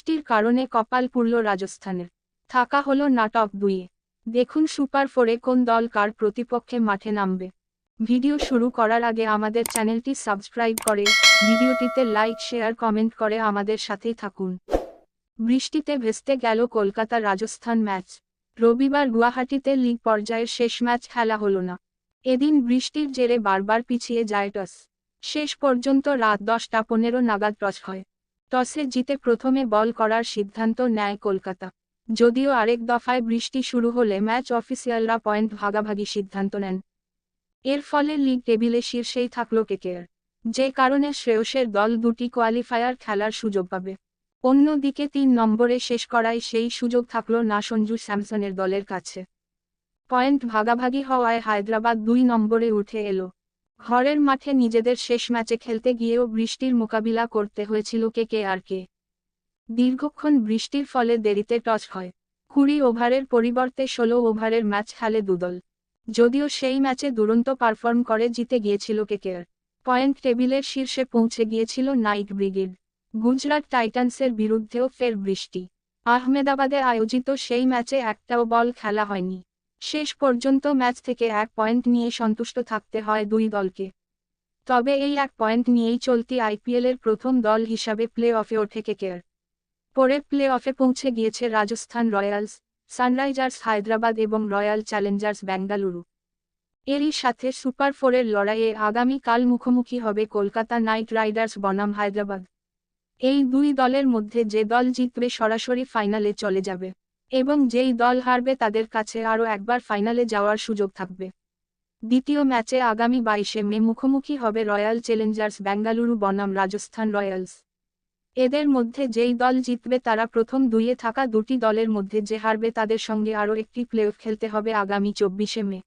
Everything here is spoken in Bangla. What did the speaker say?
বৃষ্টির কারণে কপাল পুড়ল রাজস্থানের। থাকা হলো নাটক দুইয়ে দেখুন সুপার ফোরে কোন দল কার প্রতিপক্ষে মাঠে নামবে। ভিডিও শুরু করার আগে আমাদের চ্যানেলটি সাবস্ক্রাইব করে, ভিডিওটিতে লাইক, শেয়ার, কমেন্ট করে আমাদের সাথেই থাকুন। বৃষ্টিতে ভেস্তে গেল কলকাতা রাজস্থান ম্যাচ। রবিবার গুয়াহাটিতে লিগ পর্যায়ের শেষ ম্যাচ খেলা হলো না। এদিন বৃষ্টির জেরে বারবার পিছিয়ে যায় টস। শেষ পর্যন্ত রাত দশটা পনেরো নাগাদ টস হয়। টসে জিতে প্রথমে বল করার সিদ্ধান্ত নেয় কলকাতা। যদিও আরেক দফায় বৃষ্টি শুরু হলে ম্যাচ অফিসিয়ালরা পয়েন্ট ভাগাভাগি সিদ্ধান্ত নেন। এর ফলে লিগ টেবিলে শীর্ষেই থাকল কেকেআর। যে কারণে শ্রেয়সের দল দুটি কোয়ালিফায়ার খেলার সুযোগ পাবে। অন্যদিকে তিন নম্বরে শেষ করায় সেই সুযোগ থাকল না সঞ্জু স্যামসনের দলের কাছে। পয়েন্ট ভাগাভাগি হওয়ায় হায়দ্রাবাদ দুই নম্বরে উঠে এলো। ঘরের মাঠে নিজেদের শেষ ম্যাচে খেলতে গিয়েও বৃষ্টির মোকাবিলা করতে হয়েছিল কে কে আর কে। দীর্ঘক্ষণ বৃষ্টির ফলে দেরিতে টস হয়। কুড়ি ওভারের পরিবর্তে ষোলো ওভারের ম্যাচ খেলে দুদল। যদিও সেই ম্যাচে দুরন্ত পারফর্ম করে জিতে গিয়েছিল কেকেআর পয়েন্ট টেবিলের শীর্ষে পৌঁছে গিয়েছিল নাইট ব্রিগেড। গুজরাট টাইটান্সের বিরুদ্ধেও ফের বৃষ্টি। আহমেদাবাদে আয়োজিত সেই ম্যাচে একটাও বল খেলা হয়নি। শেষ পর্যন্ত ম্যাচ থেকে এক পয়েন্ট নিয়ে সন্তুষ্ট থাকতে হয় দুই দলকে। তবে এই এক পয়েন্ট নিয়েই চলতি আইপিএলের প্রথম দল হিসাবে প্লে অফে ওঠে কেকেআর পরে প্লে অফে পৌঁছে গিয়েছে রাজস্থান রয়্যালস, সানরাইজার্স হায়দ্রাবাদ এবং রয়্যাল চ্যালেঞ্জার্স বেঙ্গালুরু। এরই সাথে সুপার ফোরের লড়াইয়ে আগামীকাল মুখোমুখি হবে কলকাতা নাইট রাইডার্স বনাম হায়দ্রাবাদ। এই দুই দলের মধ্যে যে দল জিতবে সরাসরি ফাইনালে চলে যাবে। এবং যেই দল হারবে তাদের কাছে আরও একবার ফাইনালে যাওয়ার সুযোগ থাকবে। দ্বিতীয় ম্যাচে আগামী বাইশে মে মুখোমুখি হবে রয়্যাল চ্যালেঞ্জার্স বেঙ্গালুরু বনাম, রাজস্থান রয়্যালস। এদের মধ্যে যেই দল জিতবে তারা প্রথম দুইয়ে থাকা দুটি দলের মধ্যে যে হারবে তাদের সঙ্গে আরও একটি প্লেঅফ খেলতে হবে আগামী চব্বিশে মে।